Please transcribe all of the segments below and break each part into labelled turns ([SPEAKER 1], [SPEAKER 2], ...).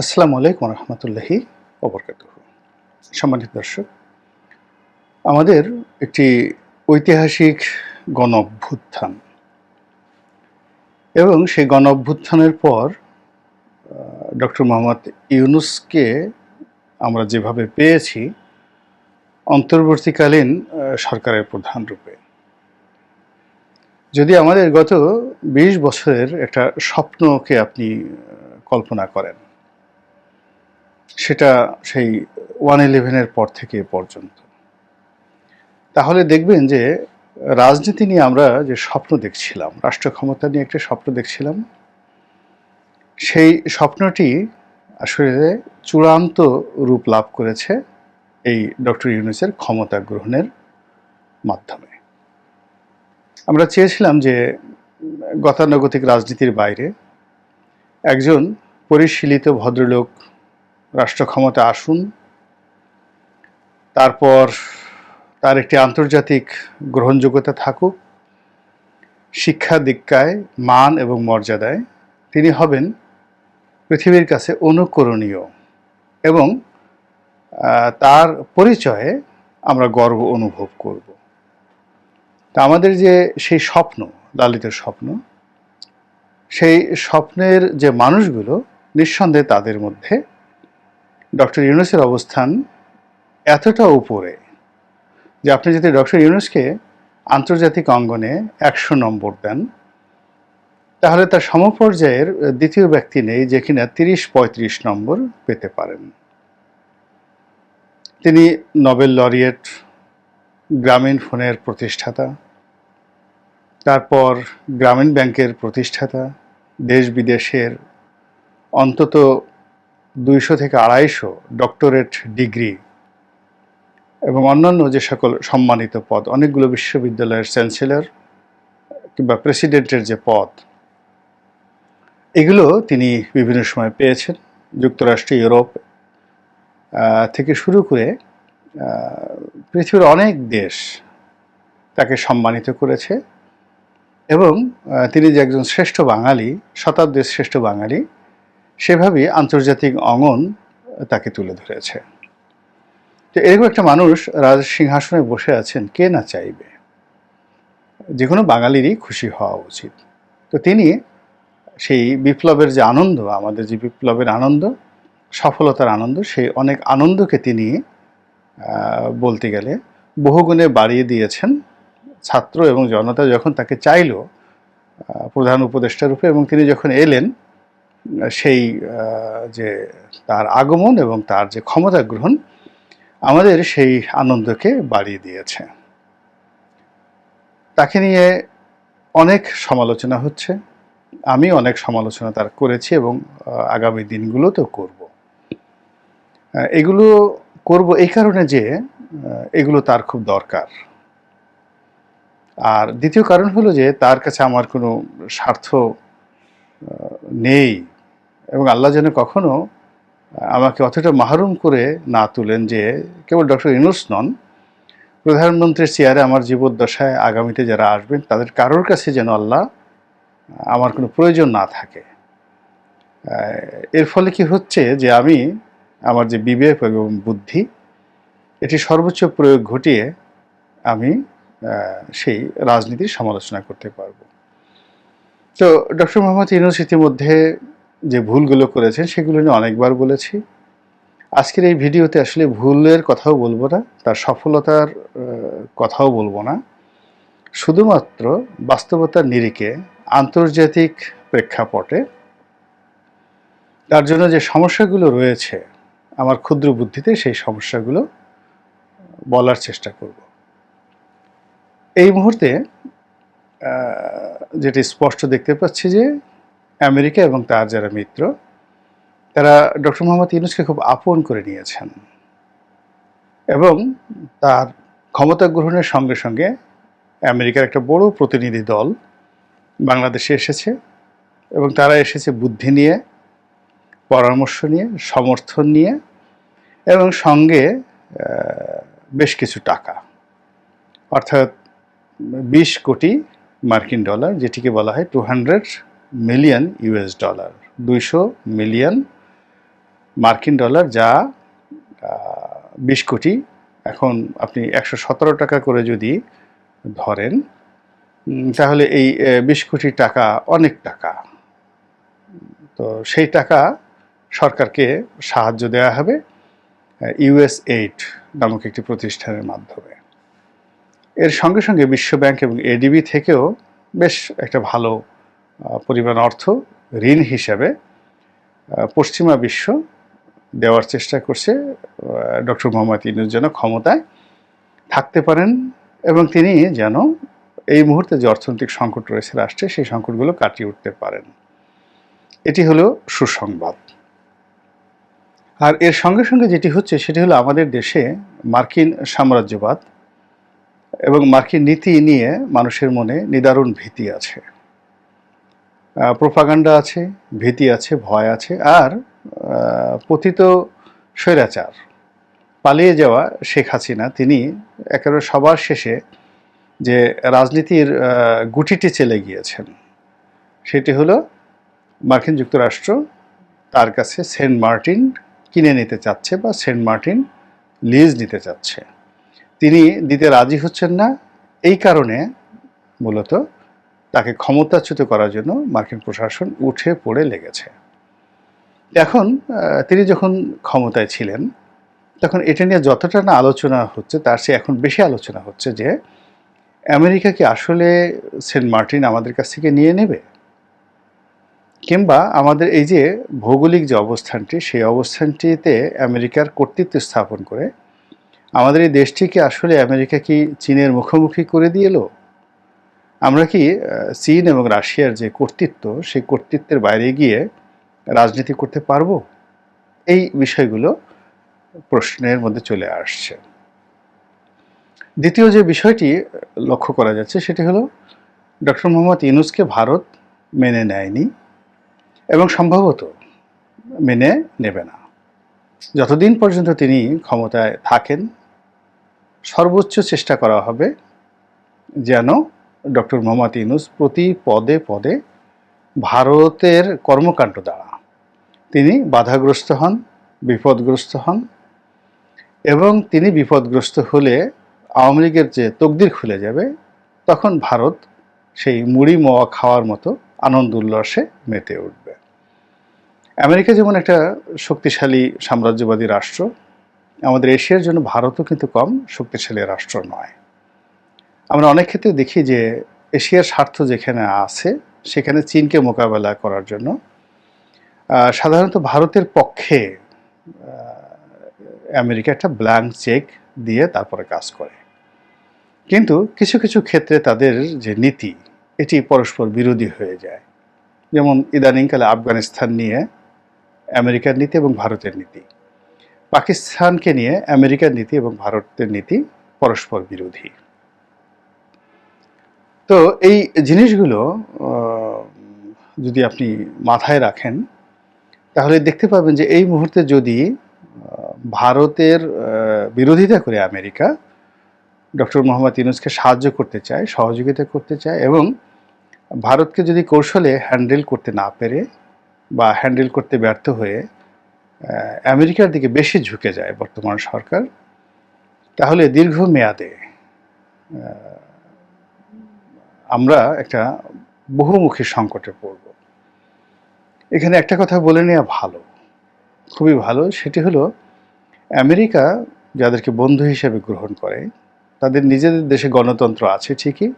[SPEAKER 1] আসসালামু আলাইকুম রহমতুল্লাহি ওবরকাত সম্মানিত দর্শক, আমাদের একটি ঐতিহাসিক গণ অভ্যুত্থান এবং সেই গণ অভ্যুত্থানের পর ডক্টর মোহাম্মদ ইউনুসকে আমরা যেভাবে পেয়েছি, অন্তর্বর্তীকালীন সরকারের প্রধান রূপে। যদি আমাদের গত বিশ বছরের একটা স্বপ্নকে আপনি কল্পনা করেন সেটা সেই ওয়ান ইলেভেনের পর থেকে পর্যন্ত। তাহলে দেখবেন যে রাজনীতি নিয়ে আমরা যে স্বপ্ন দেখছিলাম, রাষ্ট্র ক্ষমতা নিয়ে একটা স্বপ্ন দেখছিলাম, সেই স্বপ্নটি আসলে চূড়ান্ত রূপ লাভ করেছে এই ডক্টর ইউনুসের ক্ষমতা গ্রহণের মাধ্যমে। আমরা চেয়েছিলাম যে গতানুগতিক রাজনীতির বাইরে একজন পরিশীলিত ভদ্রলোক রাষ্ট্র ক্ষমতা আসুন। তারপর তার একটি আন্তর্জাতিক গ্রহণযোগ্যতা থাকুক। শিক্ষা দীক্ষায় মান এবং মর্যাদায় তিনি হবেন পৃথিবীর কাছে অনুকরণীয় এবং তার পরিচয়ে আমরা গর্ব অনুভব করব। তা আমাদের যে সেই স্বপ্ন লালিত স্বপ্ন, সেই স্বপ্নের যে মানুষগুলো নিঃসন্দেহে তাদের মধ্যে ডক্টর ইউনুসের অবস্থান এতটা উপরে যে আপনি যদি ডক্টর ইউনুসকে আন্তর্জাতিক অঙ্গনে একশো নম্বর দেন, তাহলে তার সমপর্যায়ের দ্বিতীয় ব্যক্তি নেই যে কিনা তিরিশ পঁয়ত্রিশ নম্বর পেতে পারেন। তিনি নোবেল লরিয়েট, গ্রামীণ ফোনের প্রতিষ্ঠাতা, তারপর গ্রামীণ ব্যাংকের প্রতিষ্ঠাতা, দেশ বিদেশের অন্তত দুইশো থেকে আড়াইশো ডক্টরেট ডিগ্রি এবং অন্যান্য যে সকল সম্মানিত পদ, অনেকগুলো বিশ্ববিদ্যালয়ের চ্যান্সেলর কিংবা প্রেসিডেন্টের যে পদ, এগুলো তিনি বিভিন্ন সময় পেয়েছেন। যুক্তরাষ্ট্র, ইউরোপ থেকে শুরু করে পৃথিবীর অনেক দেশ তাকে সম্মানিত করেছে এবং তিনি যে একজন শ্রেষ্ঠ বাঙালি, শতাব্দীর শ্রেষ্ঠ বাঙালি সেভাবেই আন্তর্জাতিক অঙ্গন তাকে তুলে ধরেছে। তো এরকম একটা মানুষ রাজ সিংহাসনে বসে আছেন, কে না চাইবে? যে কোনো বাঙালিরই খুশি হওয়া উচিত। তো তিনি সেই বিপ্লবের যে আনন্দ, আমাদের যে বিপ্লবের আনন্দ, সফলতার আনন্দ, সেই অনেক আনন্দকে তিনি বলতে গেলে বহুগুণে বাড়িয়ে দিয়েছেন। ছাত্র এবং জনতা যখন তাকে চাইল প্রধান উপদেষ্টা রূপে এবং তিনি যখন এলেন সেই যে তার আগমন এবং তার যে ক্ষমতা গ্রহণ আমাদের সেই আনন্দকে বাড়িয়ে দিয়েছে। তাকে নিয়ে অনেক সমালোচনা হচ্ছে। আমি অনেক সমালোচনা তার করেছি এবং আগামী দিনগুলোতেও করব। এগুলো করব এই কারণে যে এগুলো তার খুব দরকার। আর দ্বিতীয় কারণ হলো যে, তার কাছে আমার কোনো স্বার্থ নেই। এবং আল্লাহ যেন কখনো আমাকে অতটা মাহরুম করে না তুলেন যে কেবল ডক্টর ইনুস নন, প্রধানমন্ত্রীর চেয়ারে আমার জীবদ্দশায় আগামীতে যারা আসবেন, তাদের কারোর কাছে যেন আল্লাহ আমার কোনো প্রয়োজন না থাকে। এর ফলে কি হচ্ছে যে আমি আমার যে বিবেক এবং বুদ্ধি, এটি সর্বোচ্চ প্রয়োগ ঘটিয়ে আমি সেই রাজনীতির সমালোচনা করতে পারব। তো ডক্টর মোহাম্মদ ইউনুস ইতিমধ্যে যে ভুলগুলো করেছেন সেগুলো নিয়ে অনেকবার বলেছি। আজকের এই ভিডিওতে আসলে ভুলের কথাও বলব না, তার সফলতার কথাও বলব না। শুধুমাত্র বাস্তবতার নিরিখে আন্তর্জাতিক প্রেক্ষাপটে তার জন্য যে সমস্যাগুলো রয়েছে, আমার ক্ষুদ্র বুদ্ধিতে সেই সমস্যাগুলো বলার চেষ্টা করব। এই মুহূর্তে যেটি স্পষ্ট দেখতে পাচ্ছি যে আমেরিকা এবং তার যারা মিত্র, তারা ডক্টর মোহাম্মদ ইউনুসকে খুব আপন করে নিয়েছেন এবং তার ক্ষমতা গ্রহণের সঙ্গে সঙ্গে আমেরিকার একটা বড় প্রতিনিধি দল বাংলাদেশে এসেছে এবং তারা এসেছে বুদ্ধি নিয়ে, পরামর্শ নিয়ে, সমর্থন নিয়ে এবং সঙ্গে বেশ কিছু টাকা। অর্থাৎ বিশ কোটি মার্কিন ডলার, যেটিকে বলা হয় two hundred million US dollar, দুইশো মিলিয়ন মার্কিন ডলার, যা বিশ কোটি। এখন আপনি একশো সতেরো টাকা করে যদি ধরেন তাহলে এই বিশ কোটি টাকা অনেক টাকা। তো সেই টাকা সরকারকে সাহায্য দেওয়া হবে, ইউএস এইড নামক একটি প্রতিষ্ঠানের মাধ্যমে। এর সঙ্গে সঙ্গে বিশ্ব ব্যাংক এবং এডিবি থেকেও বেশ একটা ভালো পরিমাণ অর্থ, ঋণ হিসাবে পশ্চিমা বিশ্ব দেওয়ার চেষ্টা করছে ডক্টর মোহাম্মদ ইনুস যেন ক্ষমতায় থাকতে পারেন এবং তিনি যেন এই মুহূর্তে যে অর্থনৈতিক সংকট রয়েছে রাষ্ট্রে, সেই সংকটগুলো কাটিয়ে উঠতে পারেন। এটি হলো সুসংবাদ। আর এর সঙ্গে সঙ্গে যেটি হচ্ছে, সেটি হলো আমাদের দেশে মার্কিন সাম্রাজ্যবাদ এবং মার্কিন নীতি নিয়ে মানুষের মনে নিদারুণ ভীতি আছে। প্রোপাগান্ডা আছে, ভীতি আছে, ভয় আছে, আর পতিত স্বৈরাচার। পালিয়ে যাওয়া শেখ হাসিনা, তিনি একেবারে সবার শেষে যে রাজনীতির গুটিটি চেলে গিয়েছেন, সেটি হলো মার্কিন যুক্তরাষ্ট্র তার কাছে সেন্ট মার্টিন কিনে নিতে চাচ্ছে বা সেন্ট মার্টিন লিজ নিতে চাচ্ছে। তিনি দিতে রাজি হচ্ছেন না, এই কারণে মূলত তাকে ক্ষমতাচ্যুত করার জন্য মার্কিন প্রশাসন উঠে পড়ে লেগেছে। এখন তিনি যখন ক্ষমতায় ছিলেন, তখন এটা নিয়ে যতটা না আলোচনা হচ্ছে, তার চেয়ে এখন বেশি আলোচনা হচ্ছে যে, আমেরিকা কি আসলে সেন্ট মার্টিন আমাদের কাছ থেকে নিয়ে নেবে? কিংবা আমাদের এই যে ভৌগোলিক যে অবস্থানটি, সেই অবস্থানটিতে আমেরিকার কর্তৃত্ব স্থাপন করে আমাদের এই দেশটিকে আসলে আমেরিকা কি চীনের মুখোমুখি করে দিয়ে এলো? আমরা কি চীন এবং রাশিয়ার যে কর্তৃত্ব, সেই কর্তৃত্বের বাইরে গিয়ে রাজনীতি করতে পারব? এই বিষয়গুলো প্রশ্নের মধ্যে চলে আসছে। দ্বিতীয় যে বিষয়টি লক্ষ্য করা যাচ্ছে, সেটি হলো, ডক্টর মোহাম্মদ ইউনুসকে ভারত মেনে নেয়নি এবং সম্ভবত মেনে নেবে না। যতদিন পর্যন্ত তিনি ক্ষমতায় থাকেন, সর্বোচ্চ চেষ্টা করা হবে যেন ডক্টর মোহাম্মদ ইউনুস প্রতি পদে পদে ভারতের কর্মকাণ্ড দ্বারা। তিনি বাধাগ্রস্ত হন, বিপদগ্রস্ত হন এবং তিনি বিপদগ্রস্ত হলে আওয়ামী লীগের যে তকদির খুলে যাবে, তখন ভারত সেই মুড়ি মোয়া খাওয়ার মতো আনন্দ উল্লাসে মেতে উঠবে। আমেরিকা যেমন একটা শক্তিশালী সাম্রাজ্যবাদী রাষ্ট্র, আমাদের এশিয়ার জন্য ভারতও কিন্তু কম শক্তিশালী রাষ্ট্র নয়। আমরা অনেক ক্ষেত্রে দেখি যে এশিয়ার স্বার্থ যেখানে আছে, সেখানে চীনকে মোকাবেলা করার জন্য সাধারণত ভারতের পক্ষে আমেরিকা একটা ব্ল্যাঙ্ক চেক দিয়ে তারপরে কাজ করে। কিন্তু কিছু কিছু ক্ষেত্রে তাদের যে নীতি, এটি পরস্পর বিরোধী হয়ে যায়। যেমন ইদানিংকালে আফগানিস্তান নিয়ে আমেরিকার নীতি এবং ভারতের নীতি। পাকিস্তানকে নিয়ে আমেরিকার নীতি এবং ভারতের নীতি পরস্পর বিরোধী। তো এই জিনিসগুলো যদি আপনি মাথায় রাখেন তাহলে দেখতে পাবেন যে এই মুহূর্তে যদি ভারতের বিরোধিতা করে আমেরিকা ডক্টর মোহাম্মদ ইউনুসকে সাহায্য করতে চায় সহযোগিতা করতে চায় এবং ভারতকে যদি কৌশলে হ্যান্ডেল করতে না পেরে বা হ্যান্ডেল করতে ব্যর্থ হয়ে আমেরিকার দিকে বেশি ঝুঁকে যায় বর্তমান সরকার তাহলে দীর্ঘমেয়াদে আহ, আমরা একটা বহুমুখী সংকটে পড়ব। এখানে একটা কথা বলে নেওয়া ভালো, খুবই ভালো। সেটি হলো, আমেরিকা যাদেরকে বন্ধু হিসেবে গ্রহণ করে, তাদের নিজেদের দেশে গণতন্ত্র আছে ঠিকই,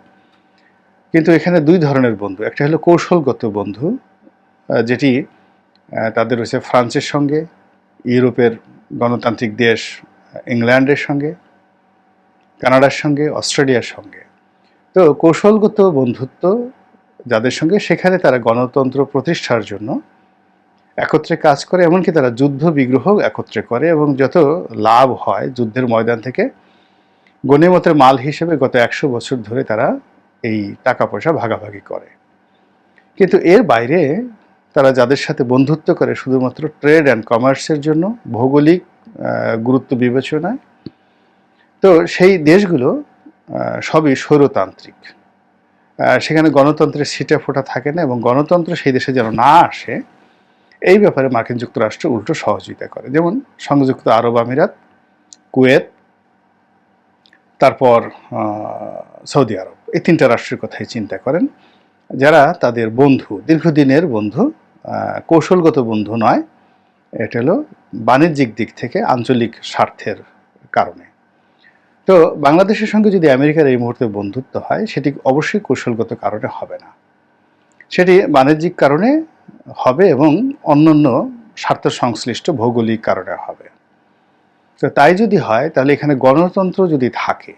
[SPEAKER 1] কিন্তু এখানে দুই ধরনের বন্ধু। একটা হলো কৌশলগত বন্ধু যেটি তাদের রয়েছে ফ্রান্সের সঙ্গে, ইউরোপের গণতান্ত্রিক দেশ ইংল্যান্ডের সঙ্গে, কানাডার সঙ্গে, অস্ট্রেলিয়ার সঙ্গে। তো কৌশলগত বন্ধুত্ব যাদের সঙ্গে, সেখানে তারা গণতন্ত্র প্রতিষ্ঠার জন্য একত্রে কাজ করে, এমনকি তারা যুদ্ধ বিগ্রহ একত্রে করে এবং যত লাভ হয় যুদ্ধের ময়দান থেকে, গণিমতের মাল হিসেবে গত একশো বছর ধরে তারা এই টাকা পয়সা ভাগাভাগি করে। কিন্তু এর বাইরে তারা যাদের সাথে বন্ধুত্ব করে, শুধুমাত্র ট্রেড অ্যান্ড কমার্সের জন্য, ভৌগোলিক গুরুত্ব বিবেচনায়, তো সেই দেশগুলো সবই স্বৈরতান্ত্রিক। সেখানে গণতন্ত্রের সিটে ফোটা থাকে না এবং গণতন্ত্র সেই দেশে যেন না আসে, এই ব্যাপারে মার্কিন যুক্তরাষ্ট্র উল্টো সহযোগিতা করে। যেমন সংযুক্ত আরব আমিরাত, কুয়েত, তারপর সৌদি আরব। এই তিনটা রাষ্ট্রের কথাই চিন্তা করেন। যারা তাদের বন্ধু, দীর্ঘদিনের বন্ধু কৌশলগত বন্ধু নয়, এটা হলো বাণিজ্যিক দিক থেকে আঞ্চলিক স্বার্থের কারণে। তো বাংলাদেশের সঙ্গে যদি আমেরিকার এই মুহূর্তে বন্ধুত্ব হয়, সেটি অবশ্যই কৌশলগত কারণে হবে না। সেটি বাণিজ্যিক কারণে হবে এবং অন্যান্য স্বার্থ সংশ্লিষ্ট ভৌগোলিক কারণে হবে। তো তাই যদি হয়, তাহলে এখানে গণতন্ত্র যদি থাকে,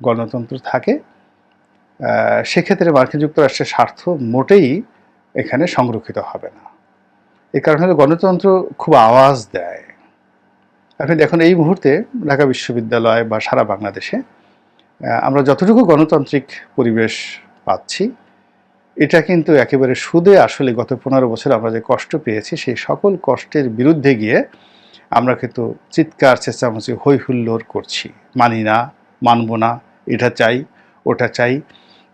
[SPEAKER 1] গণতন্ত্র থাকে সেক্ষেত্রে মার্কিন যুক্তরাষ্ট্রের স্বার্থ মোটেই এখানে সংরক্ষিত হবে না। এ কারণে গণতন্ত্র খুব আওয়াজ দেয়। আপনি দেখুন এই মুহূর্তে ঢাকা বিশ্ববিদ্যালয় বা সারা বাংলাদেশে আমরা যতটুকু গণতান্ত্রিক পরিবেশ পাচ্ছি, এটা কিন্তু একেবারে সুদে আসলে গত পনেরো বছর আমরা যে কষ্ট পেয়েছি, সেই সকল কষ্টের বিরুদ্ধে গিয়ে আমরা কিন্তু চিৎকার, চেঁচামেচি হই হুল্লোর করছি। মানি না, মানব না, এটা চাই, ওটা চাই,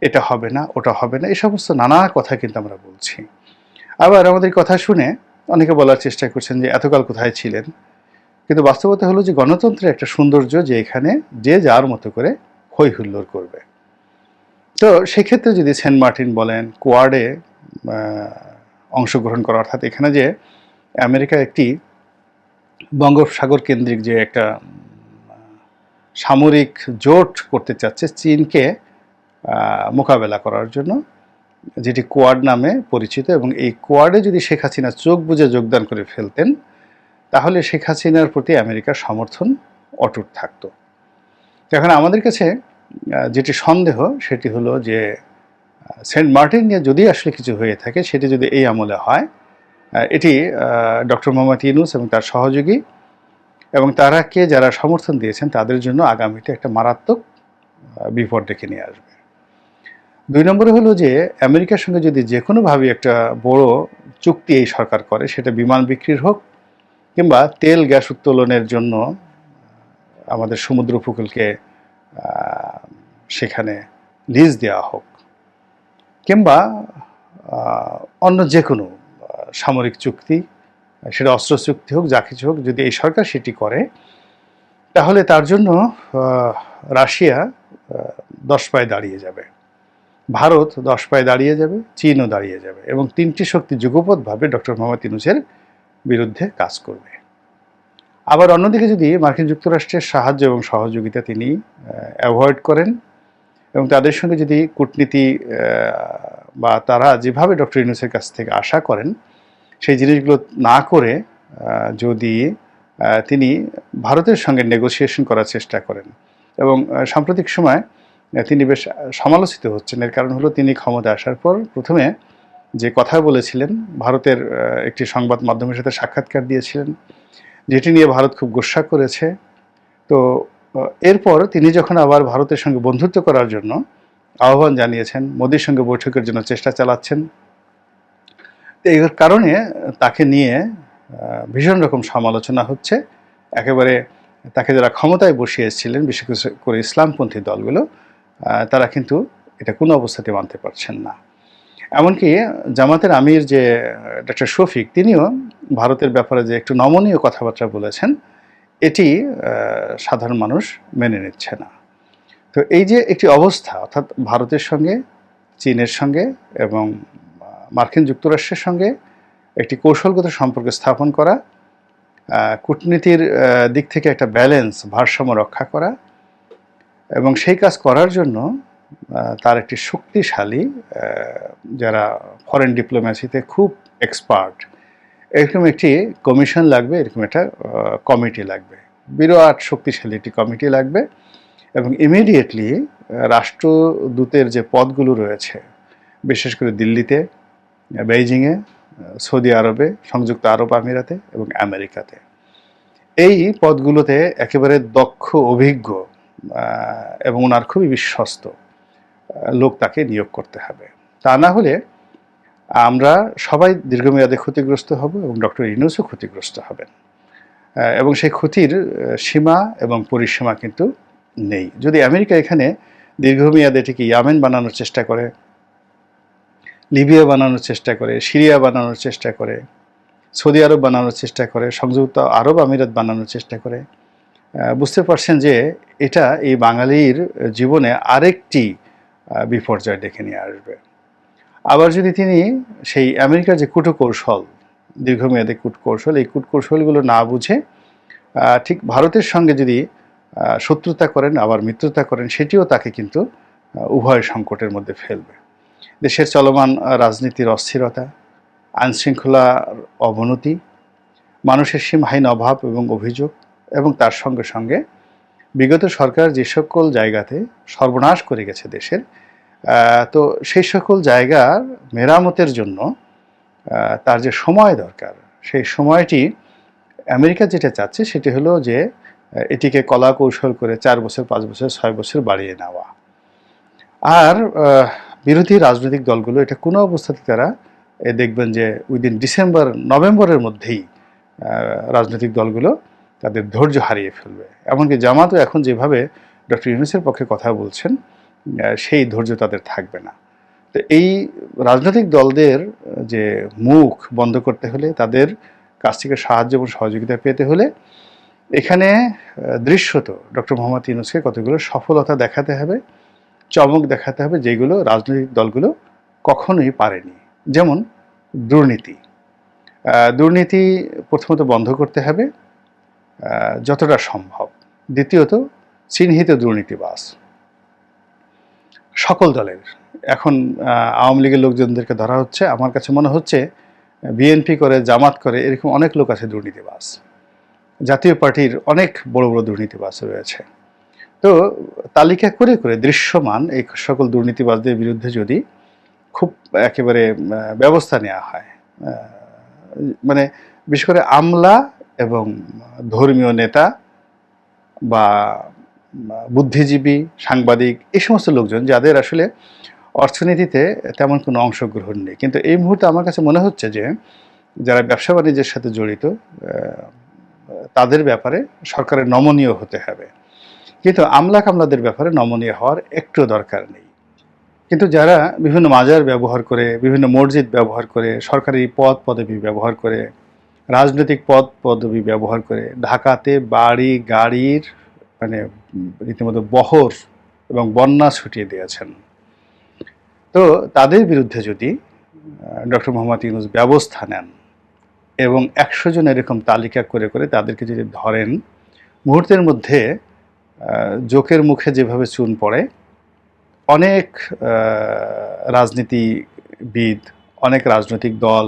[SPEAKER 1] এটা হবে না, ওটা হবে না, এই সমস্ত নানা কথা কিন্তু আমরা বলছি। আবার আমাদের কথা শুনে অনেকে বলার চেষ্টা করছেন যে, এতকাল কোথায় ছিলেন? কিন্তু বাস্তবতা হলো যে গণতন্ত্রের একটা সৌন্দর্য যে এখানে যে যার মতো করে হই হুল্লোড় করবে। তো সেক্ষেত্রে যদি সেন্ট মার্টিন বলেন কোয়ার্ডে অংশগ্রহণ করা, অর্থাৎ এখানে যে আমেরিকা একটি বঙ্গোপসাগর কেন্দ্রিক যে একটা সামরিক জোট করতে চাচ্ছে চীনকে মোকাবেলা করার জন্য, যেটি কোয়াড নামে পরিচিত এবং এই কোয়াডে যদি শেখ হাসিনা চোখ বুঝে যোগদান করে ফেলতেন তাহলে শেখ হাসিনার প্রতি আমেরিকার সমর্থন অটুট থাকতো। এখন আমাদের কাছে যেটি সন্দেহ, সেটি হলো যে সেন্ট মার্টিন নিয়ে যদি আসলে কিছু হয়ে থাকে, সেটি যদি এই আমলে হয় এটি ডক্টর মোহাম্মদ ইউনুস এবং তার সহযোগী এবং তারাকে যারা সমর্থন দিয়েছেন, তাদের জন্য আগামীতে একটা মারাত্মক বিপদ ডেকে নিয়ে আসবে। দুই নম্বরে হলো যে, আমেরিকার সঙ্গে যদি যে কোনোভাবে একটা বড় চুক্তি এই সরকার করে, সেটা বিমান বিক্রির হোক কিংবা তেল গ্যাস উত্তোলনের জন্য আমাদের সমুদ্র উপকূলকে সেখানে লিজ দেওয়া হোক, কিংবা অন্য যে কোনো সামরিক চুক্তি, সেটা অস্ত্র চুক্তি হোক, যা কিছু হোক, যদি এই সরকার সেটি করে, তাহলে তার জন্য রাশিয়া দশ পায়ে দাঁড়িয়ে যাবে। ভারত দশ পায়ে দাঁড়িয়ে যাবে, চীনও দাঁড়িয়ে যাবে এবং তিনটি শক্তি যুগপথভাবে ডক্টর মোহাম্মদ ইনুসের বিরুদ্ধে কাজ করবে। আবার অন্যদিকে যদি মার্কিন যুক্তরাষ্ট্রের সাহায্য এবং সহযোগিতা তিনি অ্যাভয়েড করেন এবং তাদের সঙ্গে যদি কূটনীতি বা তারা যেভাবে ডক্টর ইউনুসের কাছ থেকে আশা করেন, সেই জিনিসগুলো না করে যদি তিনি ভারতের সঙ্গে নেগোসিয়েশন করার চেষ্টা করেন এবং সাম্প্রতিক সময় তিনি বেশ সমালোচিত হচ্ছেন। এর কারণ হলো তিনি ক্ষমতা আসার পর প্রথমে যে কথা বলেছিলেন, ভারতের একটি সংবাদ মাধ্যমের সাথে সাক্ষাৎকার দিয়েছিলেন, যেটি নিয়ে ভারত খুব গোসা করেছে। তো এরপর তিনি যখন আবার ভারতের সঙ্গে বন্ধুত্ব করার জন্য আহ্বান জানিয়েছেন, মোদীর সঙ্গে বৈঠকের জন্য চেষ্টা চালাচ্ছেন এর কারণে তাকে নিয়ে ভীষণ রকম সমালোচনা হচ্ছে। একেবারে তাকে যারা ক্ষমতায় বসিয়েছিলেন বিশেষ করে ইসলামপন্থী দলগুলো তারা কিন্তু এটা কোনো অবস্থাতে মানতে পারছেন না। এমনকি জামাতের আমির যে ডক্টর শফিক, তিনিও ভারতের ব্যাপারে যে একটু নমনীয় কথাবার্তা বলেছেন, এটি সাধারণ মানুষ মেনে নিচ্ছে না। তো এই যে একটি অবস্থা, অর্থাৎ ভারতের সঙ্গে, চীনের সঙ্গে এবং মার্কিন যুক্তরাষ্ট্রের সঙ্গে একটি কৌশলগত সম্পর্ক স্থাপন করা কূটনীতির দিক থেকে একটা ব্যালেন্স, ভারসাম্য রক্ষা করা এবং সেই কাজ করার জন্য তার একটি শক্তিশালী যারা ফরেন ডিপ্লোম্যাসিতে খুব এক্সপার্ট এরকম একটি কমিশন লাগবে, এরকম একটা কমিটি লাগবে। বিরাট শক্তিশালী একটি কমিটি লাগবে এবং ইমিডিয়েটলি রাষ্ট্রদূতের যে পদগুলো রয়েছে, বিশেষ করে দিল্লিতে, বেইজিংয়ে, সৌদি আরবে, সংযুক্ত আরব আমিরাতে এবং আমেরিকাতে। এই পদগুলোতে একেবারে দক্ষ, অভিজ্ঞ এবং ওনার খুবই বিশ্বস্ত। লোক তাকে নিয়োগ করতে হবে। তা না হলে আমরা সবাই দীর্ঘমেয়াদে ক্ষতিগ্রস্ত হব এবং ডক্টর ইনুসও ক্ষতিগ্রস্ত হবেন। এবং সেই ক্ষতির সীমা এবং পরিসীমা কিন্তু নেই। যদি আমেরিকা এখানে দীর্ঘমেয়াদে এটিকে ইয়ামেন বানানোর চেষ্টা করে, লিবিয়া বানানোর চেষ্টা করে, সিরিয়া বানানোর চেষ্টা করে, সৌদি আরব বানানোর চেষ্টা করে, সংযুক্ত আরব আমিরাত বানানোর চেষ্টা করে বুঝতে পারছেন যে এটা এই বাঙালির জীবনে আরেকটি বিপর্যয় ডেকে নিয়ে আসবে। আবার যদি তিনি সেই আমেরিকার যে কূটকৌশল, দীর্ঘমেয়াদী কূটকৌশল, এই কূটকৌশলগুলো না বুঝে ঠিক ভারতের সঙ্গে যদি শত্রুতা করেন, আবার মিত্রতা করেন, সেটিও তাকে কিন্তু উভয় সংকটের মধ্যে ফেলবে। দেশের চলমান রাজনীতির অস্থিরতা আইনশৃঙ্খলার অবনতি, মানুষের সীমাহীন অভাব এবং অভিযোগ, এবং তার সঙ্গে সঙ্গে বিগত সরকার যে সকল জায়গাতে সর্বনাশ করে গেছে দেশের তো সেই সকল জায়গার মেরামতের জন্য তার যে সময় দরকার, সেই সময়টি আমেরিকা যেটা চাচ্ছে সেটি হলো যে এটিকে কলা কৌশল করে চার বছর, পাঁচ বছর, ছয় বছর বাড়িয়ে নেওয়া। আর বিরোধী রাজনৈতিক দলগুলো এটা কোনো অবস্থাতে তারা দেখবেন যে উইদিন ডিসেম্বর, নভেম্বরের মধ্যেই রাজনৈতিক দলগুলো তাদের ধৈর্য হারিয়ে ফেলবে। এমনকি জামাতও এখন যেভাবে ডক্টর ইউনুসের পক্ষে কথা বলছেন সেই ধৈর্য তাদের থাকবে না। তো এই রাজনৈতিক দলদের যে মুখ বন্ধ করতে হলে, তাদের কাছ থেকে সাহায্য এবং সহযোগিতা পেতে হলে এখানে দৃশ্যত ডক্টর মোহাম্মদ ইউনুসকে কতগুলো সফলতা দেখাতে হবে, চমক দেখাতে হবে, যেগুলো রাজনৈতিক দলগুলো কখনোই পারেনি। যেমন দুর্নীতি। দুর্নীতি প্রথমত বন্ধ করতে হবে যতটা সম্ভব। দ্বিতীয়ত, চিহ্নিত দুর্নীতিবাস সকল দলের। এখন আওয়ামী লীগের লোকজনদেরকে ধরা হচ্ছে। আমার কাছে মনে হচ্ছে, বিএনপি করে, জামাত করে, এরকম অনেক লোক আছে দুর্নীতিবাস জাতীয় পার্টির অনেক বড় বড় দুর্নীতিবাস রয়েছে। তো, তালিকা করে করে দৃশ্যমান এই সকল দুর্নীতিবাজদের বিরুদ্ধে যদি খুব একেবারে ব্যবস্থা নেওয়া হয় মানে বিশেষ করে আমলা এবং ধর্মীয় নেতা বা বুদ্ধিজীবী, সাংবাদিক, এই সমস্ত লোকজন যাদের আসলে অর্থনীতিতে তেমন কোনো অংশগ্রহণ নেই। কিন্তু এই মুহূর্তে আমার কাছে মনে হচ্ছে যে, যারা ব্যবসা বাণিজ্যের সাথে জড়িত তাদের ব্যাপারে সরকারের নমনীয় হতে হবে। কিন্তু আমলা কামলাদের ব্যাপারে নমনীয় হওয়ার একটু দরকার নেই। কিন্তু যারা বিভিন্ন মাজার ব্যবহার করে, বিভিন্ন মসজিদ ব্যবহার করে, সরকারি পদ পদবি ব্যবহার করে, রাজনৈতিক পদ পদবি ব্যবহার করে, ঢাকাতে বাড়ি, গাড়ির মানে রীতিমতো বহর এবং বন্যা ছুটিয়ে দিয়েছেন। তো তাদের বিরুদ্ধে যদি ডক্টর মোহাম্মদ ইউনুস ব্যবস্থা নেন এবং একশো জন এরকম তালিকা করে করে তাদেরকে যদি ধরেন, মুহূর্তের মধ্যে জোকের মুখে যেভাবে চুন পড়ে, অনেক রাজনীতিবিদ, অনেক রাজনৈতিক দল,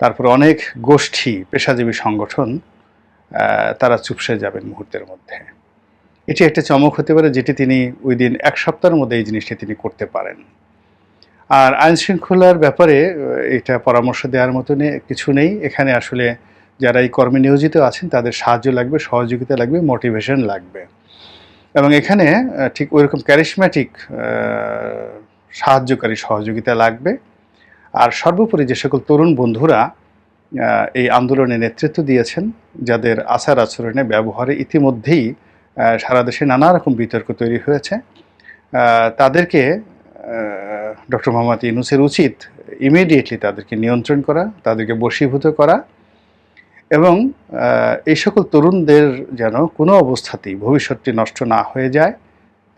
[SPEAKER 1] তারপর অনেক গোষ্ঠী, পেশাজীবী সংগঠন তারা চুপসে যাবেন মুহূর্তের মধ্যে। এটি একটা চমক হতে পারে যেটি তিনি উইদিন এক সপ্তাহের মধ্যে এই জিনিসটি তিনি করতে পারেন। আর আইন শৃঙ্খলার ব্যাপারে এটা পরামর্শ দেওয়ার মতো কিছু নেই। এখানে আসলে যারা এই কর্মে নিয়োজিত আছেন, তাদের সাহায্য লাগবে, সহযোগিতা লাগবে, মোটিভেশন লাগবে। এবং এখানে ঠিক ওইরকম ক্যারিসম্যাটিক সাহায্যকারী সহযোগিতা লাগবে। আর সর্বোপরি যে সকল তরুণ বন্ধুরা এই আন্দোলনে নেতৃত্ব দিয়েছেন, যাদের আচার আচরণে ব্যবহারে ইতিমধ্যেই সারা দেশে নানা রকম বিতর্ক তৈরি হয়েছে। তাদেরকে ডক্টর মোহাম্মদ ইউনুসের উচিত ইমিডিয়েটলি তাদেরকে নিয়ন্ত্রণ করা, তাদেরকে বশীভূত করা এবং এই সকল তরুণদের যেন কোনো অবস্থাতেই ভবিষ্যৎটি নষ্ট না হয়ে যায়,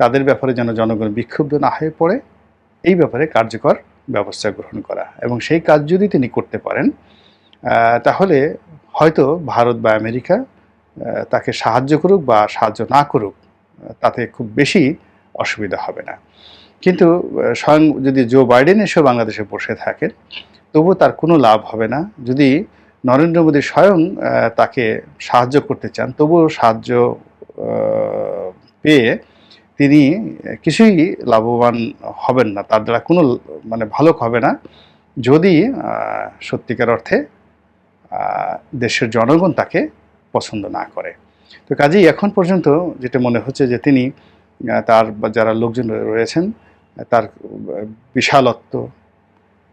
[SPEAKER 1] তাদের ব্যাপারে যেন জনগণ বিক্ষুব্ধ না হয়ে পড়ে, এই ব্যাপারে কার্যকর ব্যবস্থা গ্রহণ করা এবং সেই কাজ যদি তিনি করতে পারেন তাহলে হয়তো ভারত বা আমেরিকা তাকে সাহায্য করুক বা সাহায্য না করুক তাতে খুব বেশি অসুবিধা হবে না। কিন্তু স্বয়ং যদি জো বাইডেন এসে বাংলাদেশে বসে থাকেন, তবুও তার কোনো লাভ হবে না। যদি নরেন্দ্র মোদী স্বয়ং তাকে সাহায্য করতে চান, তবুও সাহায্য পেয়ে তিনি কিছুই লাভবান হবেন না। তার দ্বারা কোনো মানে ভালো হবে না। যদি সত্যিকার অর্থে দেশের জনগণ তাকে পছন্দ না করে। তো কাজেই এখন পর্যন্ত যেটা মনে হচ্ছে যে তিনি তার যারা লোকজন রয়েছেন, তার বিশালত্ব,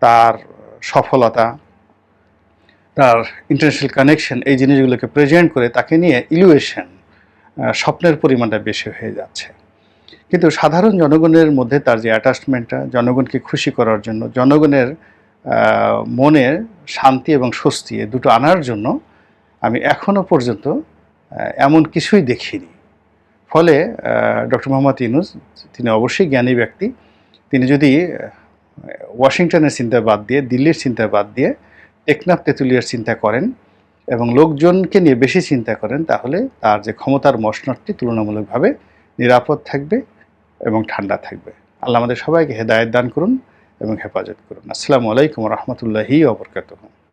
[SPEAKER 1] তার সফলতা, তার ইন্টারন্যাশনাল কানেকশন এই জিনিসগুলোকে প্রেজেন্ট করে তাকে নিয়ে ইলুয়েশন স্বপ্নের পরিমাণটা বেশি হয়ে যাচ্ছে। কিন্তু সাধারণ জনগণের মধ্যে তার যে অ্যাটাচমেন্টটা জনগণকে খুশি করার জন্য, জনগণের মনের শান্তি এবং স্বস্তি এ দুটো আনার জন্য আমি এখনও পর্যন্ত এমন কিছুই দেখিনি। ফলে ডক্টর মোহাম্মদ ইউনুস, তিনি অবশ্যই জ্ঞানী ব্যক্তি, তিনি যদি ওয়াশিংটনের চিন্তা বাদ দিয়ে, দিল্লির চিন্তা বাদ দিয়ে টেকনাফ তেঁতুলিয়ার চিন্তা করেন এবং লোকজনকে নিয়ে বেশি চিন্তা করেন, তাহলে তার যে ক্ষমতার মসনদটি তুলনামূলকভাবে নিরাপদ থাকবে এবং ঠান্ডা থাকবে। আল্লাহ আমাদের সবাইকে হেদায়ত দান করুন। এবং হেফাজত করুন। আসসালামু আলাইকুম রহমতুল্লাহি ওবরকাতুহ